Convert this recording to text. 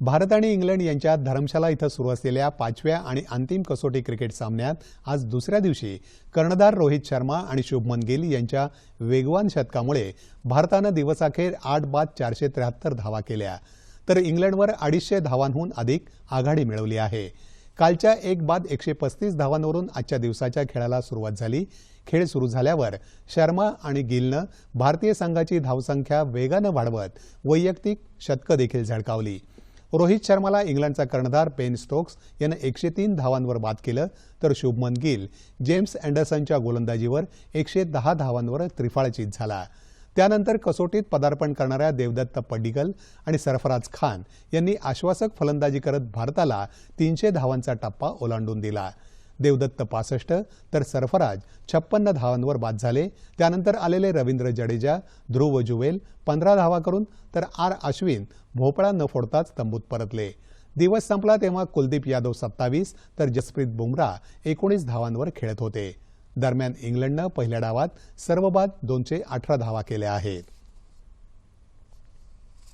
भारत आणि इंग्लंड यांच्यात धरमशाला इथं सुरू असलेल्या पाचव्या आणि अंतिम कसोटी क्रिकेट सामन्यात आज दुसऱ्या दिवशी कर्णधार रोहित शर्मा आणि शुभमन गिल यांच्या वेगवान शतकामुळे भारतानं दिवसाखेर आठ बाद चारशे त्र्याहत्तर धावा केल्या. तर इंग्लंडवर अडीचशे धावांहून अधिक आघाडी मिळवली आहे. कालच्या एक बाद एकशे पस्तीस धावांवरून आजच्या दिवसाच्या खेळाला सुरुवात झाली. खेळ सुरू झाल्यावर शर्मा आणि गिलनं भारतीय संघाची धावसंख्या वेगानं वाढवत वैयक्तिक शतकं देखील झळकावली. रोहित शर्माला इंग्लंडचा कर्णधार पेन स्टोक्स यानं एकशे तीन धावांवर बाद केलं तर शुभमन गिल जेम्स अँडरसनच्या गोलंदाजीवर एकशे दहा धावांवर त्रिफाळचित झाला. त्यानंतर कसोटीत पदार्पण करणाऱ्या देवदत्त पड्डीकल आणि सरफराज खान यांनी आश्वासक फलंदाजी करत भारताला तीनशे धावांचा टप्पा ओलांडून दिला. देवदत्त पासष्ट तर सरफराज छप्पन्न धावांवर बाद झाले. त्यानंतर आलेले रवींद्र जडेजा ध्रुव जुवेल पंधरा धावा करून तर आर अश्विन भोपळा न फोडताच तंबूत परतले. दिवस संपला तेव्हा कुलदीप यादव सत्तावीस तर जसप्रीत बुमराह एकोणीस धावांवर खेळत होते. दरम्यान इंग्लंडनं पहिल्या डावात सर्व बाद दोनशे अठरा धावा केल्या आहेत.